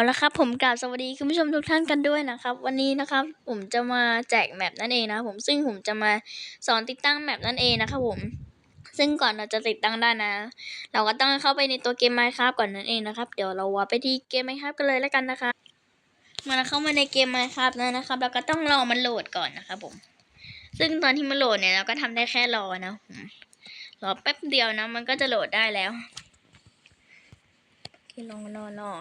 าละครับผมกราบสวัสดีคุณผู้ชมทุกท่านกันด้วยนะครับ วันนี้นะครับผมจะมาแจกแมปนั่นเองนะผมซึ่งผมจะมาสอนติดตั้งแมปนั่นเองนะครับผมซึ่งก่อนเราจะติดตั้งได้นะ เราก็ต้องเข้าไปในตัวเกม Minecraft ก่อนนั่นเองนะครับเดี๋ยวเราว่าไปที่เกม Minecraft กันเลยแล้วกันนะคะมาเข้ามาในเกม Minecraft แล้วนะครับเราก็ต้องรอมันโหลดก่อนนะครับผม ซึ่งตอนที่มันโหลดเนี่ยเราก็ทำได้แค่รอนะรอแป๊บเดียวนะมันก็จะโหลดได้แล้วโอเครอรอรอ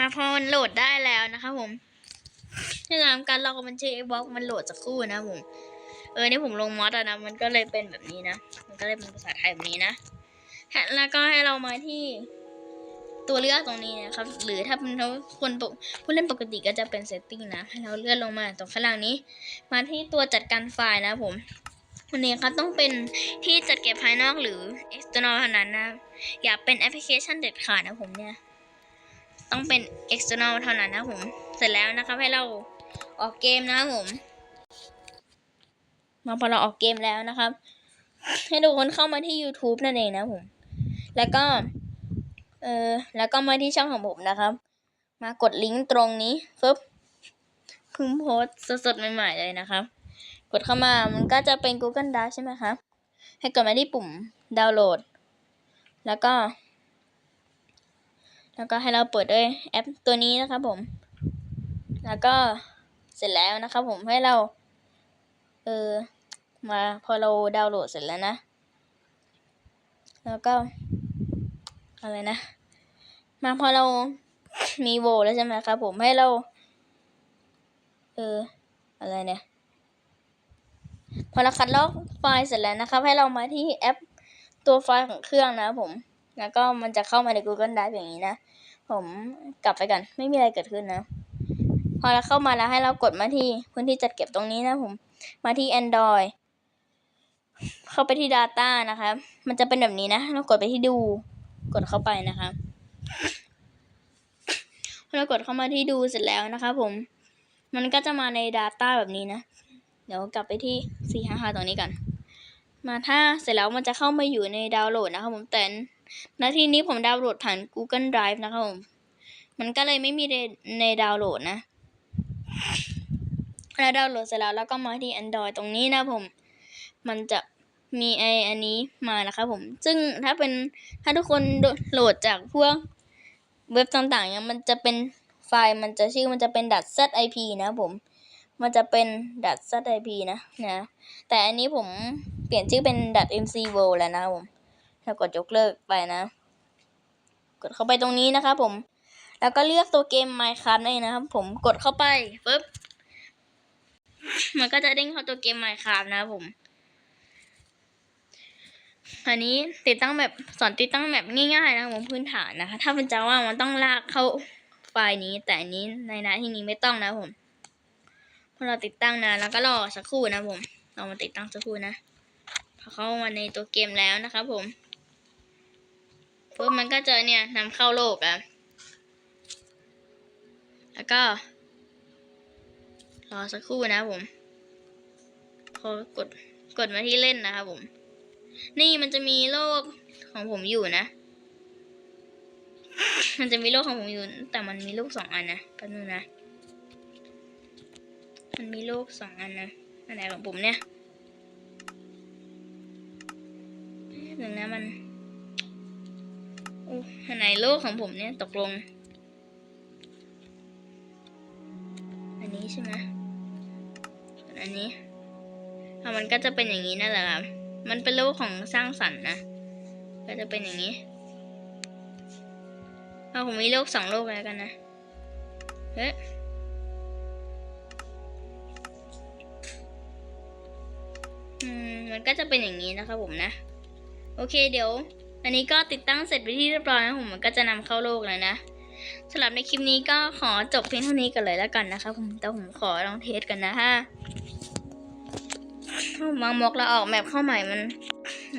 มาพอมันโหลดได้แล้วนะคะผมที่ทำการลอกมันชื่อบล็อกมันโหลดสักครู่นะผม เออนี่ผมลงมอสอะนะ มันก็เลยเป็นแบบนี้นะ มันก็เลยเป็นภาษาไทยแบบนี้นะ แล้วก็ให้เรามาที่ตัวเลือกตรงนี้นะครับ หรือถ้าเป็นคนปกผู้เล่นปกติก็จะเป็น setting นะ ให้เราเลื่อนลงมาตรงข้างล่างนี้ มาที่ตัวจัดการไฟล์นะผมวันนี้ครับต้องเป็นที่จัดเก็บภายนอกหรือ external เท่านั้นนะ อย่าเป็นแอปพลิเคชันเด็ดขาดนะผมเนี่ย ต้องเป็น external เท่านั้นนะผม เสร็จแล้วนะครับให้เราออกเกมนะครับผมมาพอเราออกเกมแล้วนะครับ ให้ทุกคนเข้ามาที่ YouTube นั่นเองนะผม แล้วก็เออแล้วก็มาที่ช่องของผมนะครับ มากดลิงก์ตรงนี้ปึ๊บเพิ่งโพสสดๆใหม่ ๆ เลยนะครับ กดเข้ามามันก็จะเป็น Google Drive ใช่ไหมครับให้กดมาที่ปุ่มดาวน์โหลด แล้วก็ แล้วก็ให้เราเปิดด้วยแอปตัวนี้นะครับผม แล้วก็เสร็จแล้วนะครับผมให้เรา เออมาพอเราดาวน์โหลดเสร็จแล้วนะ แล้วก็อะไรนะ มาพอเรามีโวแล้วใช่ไหมครับผมให้เรา เอออะไรเนี่ยพอเราคัดลอกไฟล์เสร็จแล้วนะครับ ให้เรามาที่แอปตัวไฟล์ของเครื่องนะครับผม แล้วก็มันจะเข้ามาใน Google Drive อย่างนี้นะ ผมกลับไปกัน ไม่มีอะไรเกิดขึ้นนะ พอเราเข้ามาแล้วให้เรากดมาที่พื้นที่จัดเก็บตรงนี้นะผม มาที่ Android เข้าไปที่ Data นะครับมันจะเป็นแบบนี้นะเรากดไปที่ดู กดเข้าไปนะครับพอเรากดเข้ามาที่ดูเสร็จแล้วนะครับผม มันก็จะมาใน Data แบบนี้นะ เดี๋ยวกลับไปที่ 455 ตรงนี้กัน มาถ้าเสร็จแล้วมันจะเข้ามาอยู่ในดาวน์โหลดนะครับผมแต่ ณที่นี้ผมดาวน์โหลดผ่าน Google Drive นะครับผมมันก็เลยไม่มีในในดาวน์โหลดนะแล้วดาวน์โหลดเสร็จแล้วแล้วก็มาที่ Android ตรงนี้นะผม มันจะมีไออันนี้มานะครับผม ซึ่งถ้าเป็นถ้าทุกคนโหลดจากพวกเว็บต่างๆเนี่ยมันจะเป็นไฟล์มันจะชื่อมันจะเป็น .zip นะผม มันจะเป็น .zip นะนะ แต่อันนี้ผมเปลี่ยนชื่อเป็น .mcworld แล้วนะผม ถ้ากดยกเลิกไปนะ กดเข้าไปตรงนี้นะครับผม แล้วก็เลือกตัวเกม Minecraft นั่นะครับ ผมกดเข้าไปปุ๊บมันก็จะเด้งเข้าตัวเกม Minecraft นะครับผมอันนี้ติดตั้งแบบสอนติดตั้งแบบง่ายๆนะครับผมพื้นฐานนะคะ ถ้าเป็นจาว่ามันต้องลากเข้าไฟล์นี้ แต่อันนี้ในหน้าที่นี้ไม่ต้องนะผมพอเราติดตั้งนะแล้วก็รอสักครู่นะผมเรามาติดตั้งสักครู่นะพอเข้ามาในตัวเกมแล้วนะครับผม ปุ๊บมันก็จะเนี่ยนำเข้าโลกอะแล้วก็ รอสักครู่นะผมพอกดกดมาที่เล่นนะครับผม นี่มันจะมีโลกของผมอยู่นะ มันจะมีโลกของผมอยู่ แต่มันมีลูกสองอันนะแป๊บนึงนะ มันมีโลกสองอันนะอันไหนของผมเนี่ยหนึ่งนะมัน ไหนโลกของผมเนี่ยตกลง อันนี้ใช่ไหมอันนี้อะมันก็จะเป็นอย่างนี้นั่นแหละครับ มันเป็นโลกของสร้างสรรค์นะ ก็จะเป็นอย่างนี้เอาผมมีโลกสองโลกแล้วกันนะ เฮ้ยอืมมันก็จะเป็นอย่างนี้นะครับผมนะ โอเคเดี๋ยว อันนี้ก็ติดตั้งเสร็จไปที่เรียบร้อยนะผมมันก็จะนำเข้าโลกแล้วนะสำหรับในคลิปนี้ก็ขอจบเพียงเท่านี้กันเลยแล้วกันนะคะผมแต่ผมขอลองเทสกันนะฮะถ้ามางมกแล้วออกแมปเข้าใหม่มัน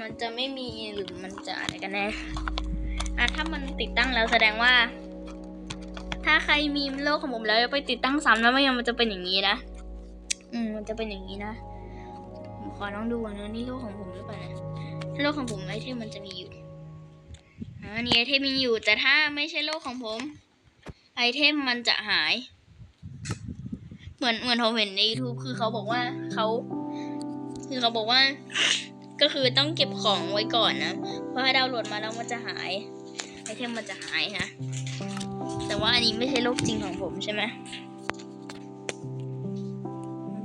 มันจะไม่มีหรือมันจะอะไรกันแน่อะถ้ามันติดตั้งแล้วแสดงว่า ถ้าใครมีโลกของผมแล้วไปติดตั้งซ้ำแล้วไม่ยังมันจะเป็นอย่างนี้นะอืมมันจะเป็นอย่างนี้นะผมขอลองดูนะนี่โลกของผมหรือเปล่านะโลกของผมไอเทมมันจะมีอยู่ อันนี้ไอเทมยังอยู่แต่ถ้าไม่ใช่โลกของผม ไอเทมมันจะหาย เหมือนเหมือนผมเห็นใน YouTube คือเขาบอกว่าเขาคือเขาบอกว่า ก็คือต้องเก็บของไว้ก่อนนะเพราะถ้าดาวน์โหลดมาแล้วมันจะหายไอเทมมันจะหายนะแต่ว่าอันนี้ไม่ใช่โลกจริงของผมใช่ไหม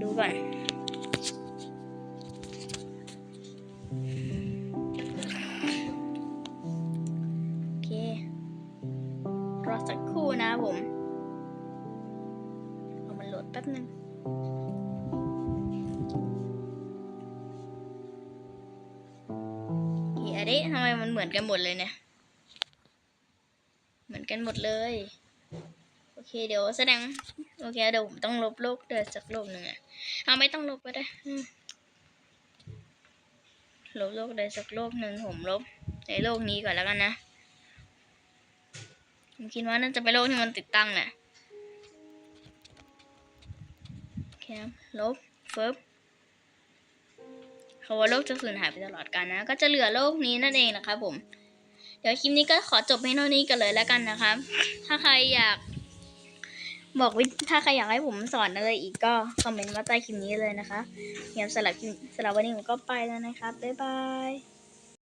ดูก่อน อสักครู่นะผมเอามันโหลดแป๊บนึงโอเคอันนี้ทำไมมันเหมือนกันหมดเลยเนี่ย เหมือนกันหมดเลย โอเคเดี๋ยวแสดง โอเคเดี๋ยวผมต้องลบโลกเดือสักโลกหนึ่งอะเอาไม่ต้องลบก็ได้ลบโลกเดือสักโลกหนึ่งผมลบในโลกนี้ก่อนแล้วกันนะ ผมคิดว่าน่าจะเป็นโลกที่มันติดตั้งแหละโอเคครับลบเฟิบเขาว่าโลกจะสูญหายไปตลอดกาลนะ ก็จะเหลือโลกนี้นั่นเองนะครับผม เดี๋ยวคลิปนี้ก็ขอจบให้เท่านี้กันเลยแล้วกันนะครับ ถ้าใครอยาก บอกวิถ้าใครอยากให้ผมสอนอะไรอีกก็คอมเมนต์มาใต้คลิปนี้เลยนะคะเดี๋ยวสำหรับสำหรับวันนี้ผมก็ไปแล้วนะครับบ๊ายบาย